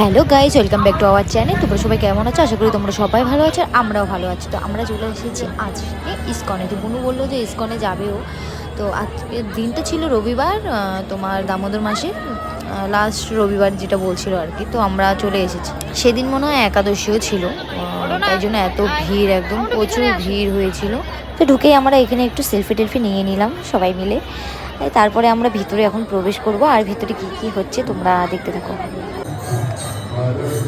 Hello guys welcome back to our channel. তোমরা সবাই কেমন আছো? আশা করি তোমরা সবাই ভালো আছো আর আমরাও ভালো আছি। তো আমরা চলে এসেছি আজকে ইস্কনে। তো বুনু বলল যে ইস্কনে যাবেও। তো আজকে দিনটা ছিল রবিবার তোমার দামোদর মাসে লাস্ট রবিবার যেটা বলছিল আর কি। তো আমরা চলে এসেছি। সেদিন মনে হয় একাদশীও ছিল। তাই জন্য এত ভিড় একদম, প্রচুর ভিড় হয়েছিল। তো ঢুকেই আমরা এখানে একটু সেলফি টেলফি নিয়ে নিলাম সবাই মিলে। তারপরে আমরা ভিতরে এখন প্রবেশ করব। আর ভিতরে কি কি হচ্ছে তোমরা দেখতে থাকো। 나를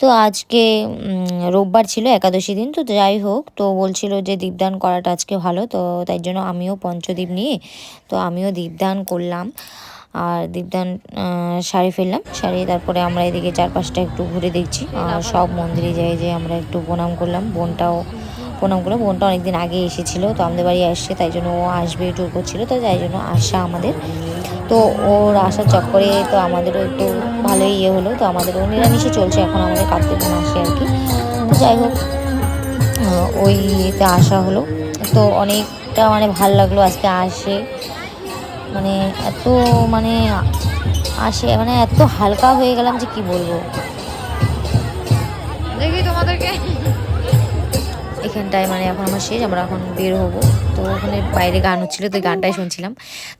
তো আজকে রোববার ছিল একাদশী দিন তো যাই হোক তো বলছিল যে দীপদান করাটা আজকে ভালো তো তাই জন্য আমিও পঞ্চদীপ নিয়ে তো আমিও দীপদান করলাম। আর দীপদান আহ, সারি ফেললাম সারিয়ে তারপরে আমরা এদিকে চারপাশটা একটু ঘুরে দেখছি। আর সব মন্দিরে যাই যে আমরা একটু প্রণাম করলাম বোনটাও করলাম বোনটা অনেকদিন আগে এসেছিল, তো আমাদের বাড়ি আসছে, তাই জন্য ও আসবে টুর করছিল, তো তাই জন্য আসা আমাদের। তো ওর আসার চক্করে তো আমাদেরও একটু ভালোই ইয়ে হলো, তো আমাদেরও নিরামিষে চলছে, এখন আমাদের কার্তিক মাসে আর কি। তো যাই হোক ওই ইয়েতে আসা হলো। তো অনেকটা মানে ভালো লাগল আজকে আসে। মানে এত মানে আসে মানে এত হালকা হয়ে গেলাম যে কি বলব। দেখি তোমাদেরকে। এখানটায় মানে এখন আমার শেষ, আমরা এখন বের হব। তো ওখানে বাইরে গান হচ্ছিল, তো গানটাই শুনছিলাম।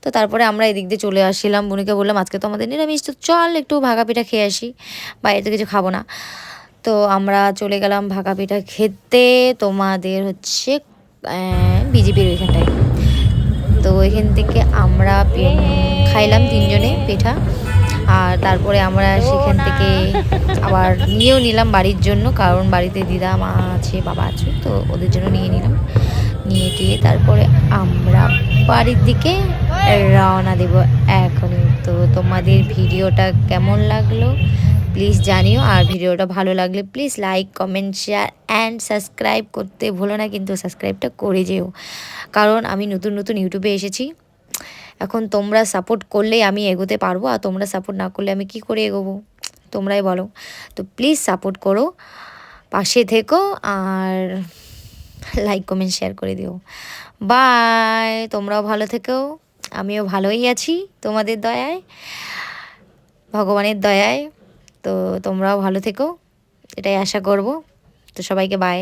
তো তারপরে আমরা এদিক দিয়ে চলে আসছিলাম বোনিকে বললাম, আজকে তো আমাদের নিরামিষ, তো চল একটু ভাগা পিঠা খেয়ে আসি। বাইরে তো কিছু খাব না। তো আমরা চলে গেলাম ভাগা পিঠা খেতে, তোমাদের হচ্ছে বিজেপির ওইখানটায়। তো এখান থেকে আমরা খাইলাম তিনজনে পিঠা। আর তারপরে আমরা সেখান থেকে আবার নিয়েও নিলাম বাড়ির জন্য, কারণ বাড়িতে দিদা, মা আছে, বাবা আছে, তো ওদের জন্য নিয়ে নিলাম। নিয়ে গিয়ে তারপরে আমরা বাড়ির দিকে রওনা দেব এখনই। তো তোমাদের ভিডিওটা কেমন লাগল? প্লিজ জানিও, আর ভিডিওটা ভালো লাগলে please like, comment, share, and subscribe করতে ভুলো না, কিন্তু সাবস্ক্রাইবটা করে যেও। কারণ আমি নতুন নতুন ইউটিউবে এসেছি। এখন তোমরা সাপোর্ট করলেই আমি এগোতে পারব, আর তোমরা সাপোর্ট না করলে আমি কি করে এগোবো? তোমরাই বলো। তো প্লিজ সাপোর্ট করো, পাশে থেকো, আর লাইক কমেন্ট শেয়ার করে দিও। বাই তোমরাও ভালো থেকো, আমিও ভালোই আছি তোমাদের দয়ায়, ভগবানের দয়ায়। তো তোমরাও ভালো থেকো, এটাই আশা করব। তো সবাইকে বাই